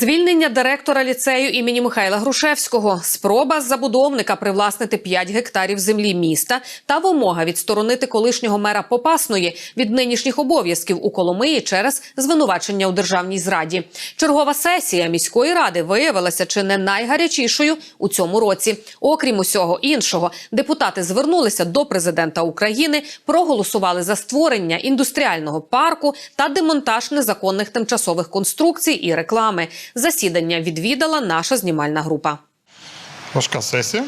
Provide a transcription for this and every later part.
Звільнення директора ліцею імені Михайла Грушевського, спроба забудовника привласнити 5 гектарів землі міста та вимога відсторонити колишнього мера Попасної від нинішніх обов'язків у Коломиї через звинувачення у державній зраді. Чергова сесія міської ради виявилася чи не найгарячішою у цьому році. Окрім усього іншого, депутати звернулися до президента України, проголосували за створення індустріального парку та демонтаж незаконних тимчасових конструкцій і реклами. Засідання відвідала наша знімальна група. Важка сесія.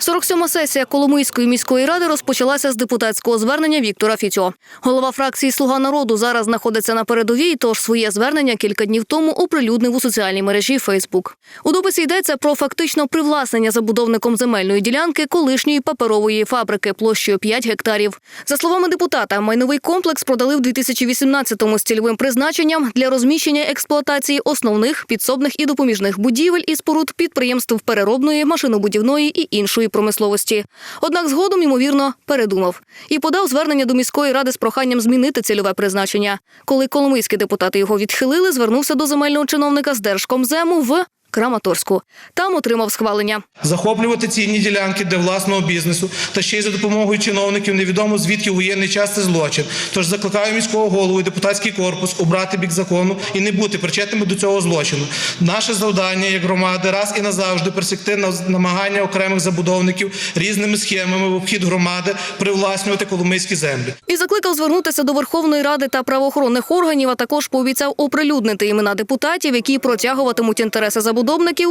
47-ма сесія Коломийської міської ради розпочалася з депутатського звернення Віктора Фіцьо. Голова фракції Слуга народу зараз знаходиться на передовій, тож своє звернення кілька днів тому оприлюднив у соціальній мережі Фейсбук. У дописі йдеться про фактично привласнення забудовником земельної ділянки колишньої паперової фабрики площею 5 гектарів. За словами депутата, майновий комплекс продали в 2018-му з цільовим призначенням для розміщення експлуатації основних підсобних і допоміжних будівель і споруд підприємств переробної, машинобудівної і іншої промисловості. Однак згодом, ймовірно, передумав і подав звернення до міської ради з проханням змінити цільове призначення. Коли коломийські депутати його відхилили, звернувся до земельного чиновника з Держкомзему в Краматорську. Там отримав схвалення. захоплювати цінні ділянки для власного бізнесу та ще й за допомогою чиновників невідомо звідки воєнний час це злочин. Тож закликаю міського голову і депутатський корпус обрати бік закону і не бути причетними до цього злочину. Наше завдання як громади раз і назавжди пресекти на- намагання окремих забудовників різними схемами в обхід громади привласнювати коломийські землі. І закликав звернутися до Верховної Ради та правоохоронних органів, а також пообіцяв оприлюднити імена депутатів, які протягуватимуть інтереси забудовників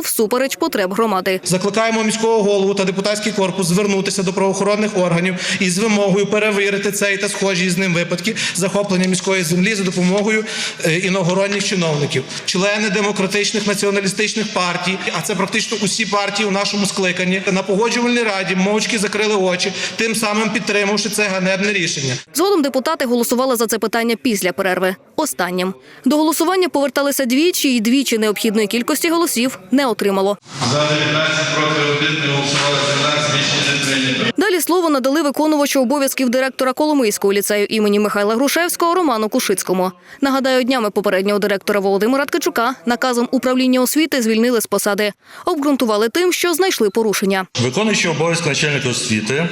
всупереч потреб громади. Закликаємо міського голову та депутатський корпус звернутися до правоохоронних органів із вимогою перевірити цей та схожі з ним випадки захоплення міської землі за допомогою е, іногородніх чиновників, члени демократичних націоналістичних партій, а це практично усі партії у нашому скликанні на погоджувальній раді мовчки закрили очі, тим самим підтримавши це ганебне рішення. Згодом депутати голосували за це питання після перерви. Останнім до голосування поверталися двічі, і двічі необхідної кількості голосів не отримало. За 19 проти 1 не голосували 13, рішення не прийнято. Далі слово надали виконувачу обов'язків директора Коломийського ліцею імені Михайла Грушевського Роману Кушицькому. Нагадаю, днями попереднього директора Володимира Ткачука наказом управління освіти звільнили з посади. Обґрунтували тим, що знайшли порушення. Виконуючи обов'язки начальника освіти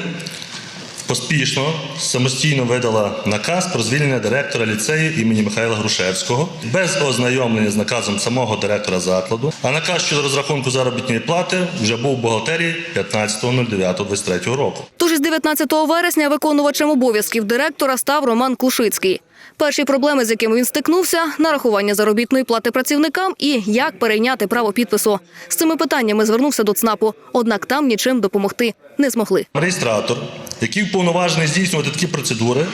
поспішно самостійно видала наказ про звільнення директора ліцею імені Михайла Грушевського без ознайомлення з наказом самого директора закладу. А наказ щодо розрахунку заробітної плати вже був у бухгалтерії 15.09.23 року. Тож із 19 вересня виконувачем обов'язків директора став Роман Кушицький. Перші проблеми, з якими він стикнувся, нарахування заробітної плати працівникам і як перейняти право підпису. З цими питаннями звернувся до ЦНАПу, однак там нічим допомогти не змогли. Реєстратор, який вповноважений здійснювати такі процедури,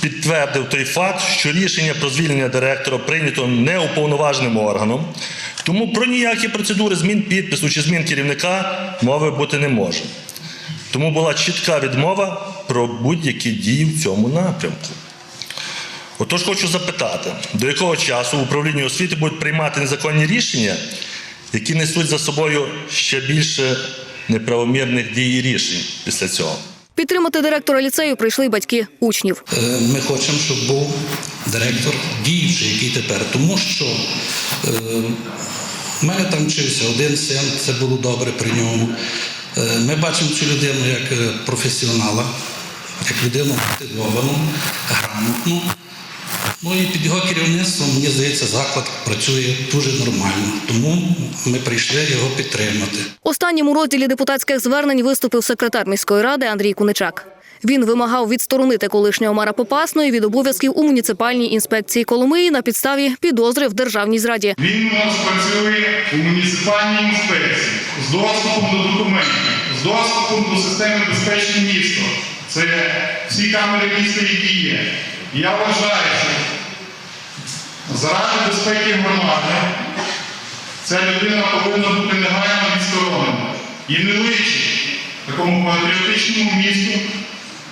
підтвердив той факт, що рішення про звільнення директора прийнято неуповноваженим органом. Тому про ніякі процедури змін підпису чи змін керівника мови бути не може. Тому була чітка відмова про будь-які дії в цьому напрямку. Отож хочу запитати, до якого часу в управлінні освіти будуть приймати незаконні рішення, які несуть за собою ще більше неправомірних дій і рішень після цього. Підтримати директора ліцею прийшли батьки учнів. Е, Ми хочемо, щоб був директор діючий, який тепер. Тому що е, в мене там вчився один син, це було добре при ньому. Е, ми бачимо цю людину як професіонала, як людину мотивовану, грамотну. Ну і під його керівництвом, мені здається, заклад працює дуже нормально. Тому ми прийшли його підтримати. Останнім у розділі депутатських звернень виступив секретар міської ради Андрій Куничак. Він вимагав відсторонити колишнього мера Попасної від обов'язків у муніципальній інспекції Коломиї на підставі підозри в державній зраді. Він у нас працює у муніципальній інспекції з доступом до документів, з доступом до системи безпечне місто. Це всі камери міста, які є. Я вважаю, що заради безпеки громади ця людина повинна бути негайно відсторонена. І не личить такому патріотичному місту,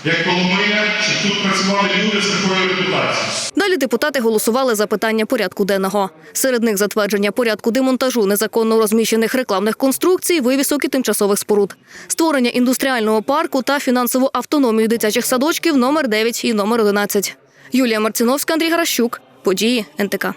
як Коломия, щоб тут працювали люди з такою репутацією. Далі депутати голосували за питання порядку денного. Серед них затвердження порядку демонтажу незаконно розміщених рекламних конструкцій, вивісок і тимчасових споруд, створення індустріального парку та фінансову автономію дитячих садочків номер 9 і номер 11. Юлія Марциновська, Андрій Гаращук. Події НТК.